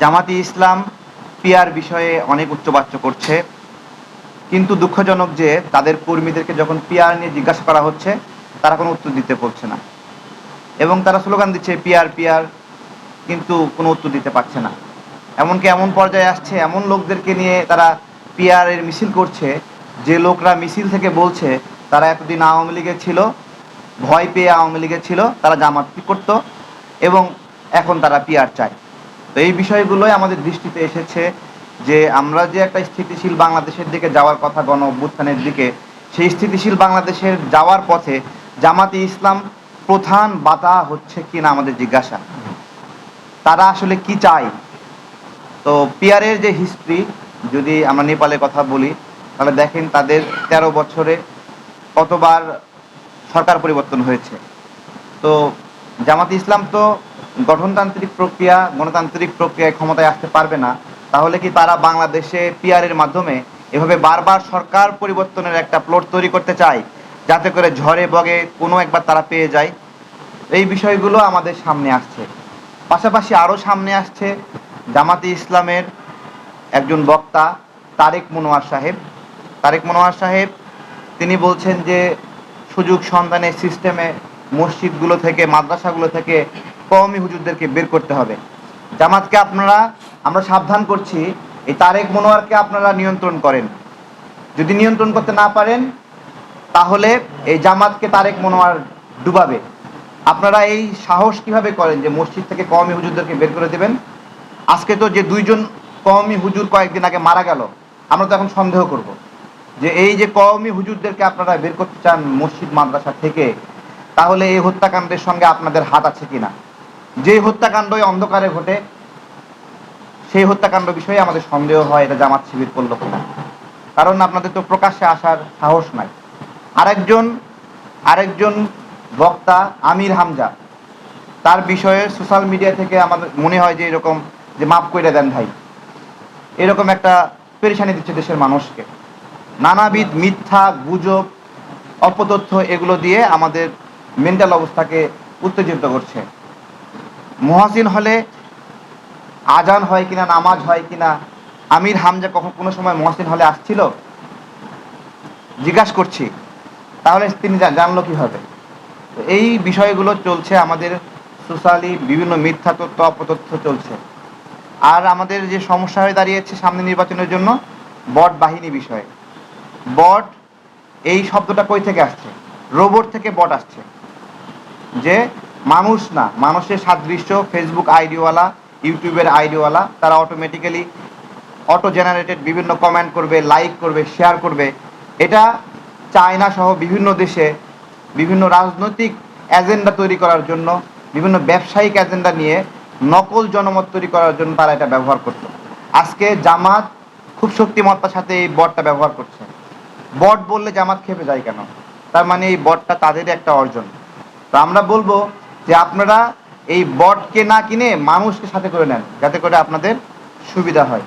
জামাতি ইসলাম পিয়ার বিষয়ে অনেক উচ্চবাচ্য করছে। কিন্তু দুঃখজনক যে তাদের কর্মীদেরকে যখন পিয়ার নিয়ে জিজ্ঞাসা করা হচ্ছে, তারা কোনো উত্তর দিতে পারছে না। এবং তারা স্লোগান দিচ্ছে, পিয়ার পিয়ার কিন্তু কোনো উত্তর দিতে পারছে না। এমনকি এমন পর্যায়ে আসছে, এমন লোকদেরকে নিয়ে তারা পিয়ারের মিছিল করছে, যে লোকরা মিছিল থেকে বলছে, তারা এতদিন আওয়ামী লীগে ছিল, ভয় পেয়ে আওয়ামী লীগে ছিল, তারা জামাত করত এবং এখন তারা পিয়ার চায়। তো এই বিষয়গুলোই আমাদের দৃষ্টিতে এসেছে যে আমরা যে একটা স্থিতিশীল বাংলাদেশের দিকে যাওয়ার কথা গণ অভ্যুত্থানের দিকে, সেই স্থিতিশীল বাংলাদেশের যাওয়ার পথে জামাতি ইসলাম প্রধান বাধা হচ্ছে কিনা আমাদের জিজ্ঞাসা। তারা আসলে কি চায়? তো পিয়ারের যে হিস্ট্রি, যদি আমরা নেপালের কথা বলি, তাহলে দেখেন তাদের তেরো বছরে কতবার সরকার পরিবর্তন হয়েছে। তো জামাত ইসলাম তো গঠনতান্ত্রিক প্রক্রিয়া, গণতান্ত্রিক প্রক্রিয়ায় ক্ষমতায় আসতে পারবে না, তাহলে কি তারা বাংলাদেশে পিয়ারের মাধ্যমে এভাবে বারবার সরকার পরিবর্তনের একটা প্লট তৈরি করতে চায়, যাতে করে ঝড়ে বগে কোনো একবার তারা পেয়ে যায়? এই বিষয়গুলো আমাদের সামনে আসছে। পাশাপাশি আরও সামনে আসছে জামাতে ইসলামের একজন বক্তা, তারেক মনোয়ার সাহেব। তারেক মনোয়ার সাহেব, তিনি বলছেন যে, সুযোগ সন্ধানের সিস্টেমে মসজিদগুলো থেকে, মাদ্রাসাগুলো থেকে কওমি হুজুরদেরকে বের করতে হবে। জামাতকে আপনারা, আমরা সাবধান করছি, এই তারেক মনোয়ারকে আপনারা নিয়ন্ত্রণ করেন। যদি নিয়ন্ত্রণ করতে না পারেন, তাহলে এই জামাতকে তারেক মনোয়ার ডুবাবে। আপনারা এই সাহস কীভাবে করেন যে মসজিদ থেকে কওমি হুজুরদেরকে বের করে দেবেন? আজকে তো যে দুইজন কওমি হুজুর কয়েকদিন আগে মারা গেল, আমরা তো এখন সন্দেহ করব। যে এই যে কওমি হুজুরদেরকে আপনারা বের করতে চান মসজিদ মাদ্রাসা থেকে, তাহলে এই হত্যাকাণ্ডের সঙ্গে আপনাদের হাত আছে কিনা? যে হত্যাকাণ্ড এই অন্ধকারে ঘটে, সেই হত্যাকাণ্ড বিষয়ে আমাদের সন্দেহ হয়, এটা জামাত শিবির করল কিনা। কারণ আপনাদের তো প্রকাশ্যে আসার সাহস নাই। আরেকজন আরেকজন বক্তা, আমির হামজা, তার বিষয়ে সোশ্যাল মিডিয়া থেকে আমাদের মনে হয় যে এরকম, যে মাফ করে দেন ভাই। এরকম একটা পেরেশানি দিচ্ছে দেশের মানুষকে। নানাবিধ মিথ্যা, গুজব, অপতথ্য এগুলো দিয়ে আমাদের মেন্টাল অবস্থাকে উত্তেজিত করছে। মহাসিন হলে আজান হয় কিনা, নামাজ হয় কিনা, আমির হামজা কখন কোনো সময় মহাসিন হলে আসছিল? জিজ্ঞাসা করছি। তাহলে তিনি জানলো কীভাবে? এই বিষয়গুলো চলছে আমাদের সোশ্যালি বিভিন্ন মিথ্যা তথ্য, অপতথ্য চলছে। আর আমাদের যে সমস্যা হয়ে দাঁড়িয়েছে সামনে নির্বাচনের জন্য, বট বাহিনী বিষয়ে। বট, এই শব্দটা কই থেকে আসছে? রোবট থেকে বট আসছে। যে মানুষ না, মানুষের সাদৃশ্য ফেসবুক আইডিওয়ালা, ইউটিউবের আইডিওয়ালা, তারা অটোমেটিক্যালি অটো জেনারেটেড বিভিন্ন কমেন্ট করবে লাইক করবে শেয়ার করবে। এটা চায়না সহ বিভিন্ন দেশে বিভিন্ন রাজনৈতিক এজেন্ডা তৈরি করার জন্য, বিভিন্ন ব্যবসায়িক এজেন্ডা নিয়ে নকল জনমত তৈরি করার জন্য তারা এটা ব্যবহার করতো। আজকে জামাত খুব শক্তিমত্তার সাথে এই বটটা ব্যবহার করছে। বট বললে জামাত খেপে যায় কেন? তার মানে এই বটটা তাদেরই একটা অর্জন। তো আমরা বলব যে আপনারা এই বটকে না কিনে মানুষকে সাথে করে নেন, যাতে করে আপনাদের সুবিধা হয়।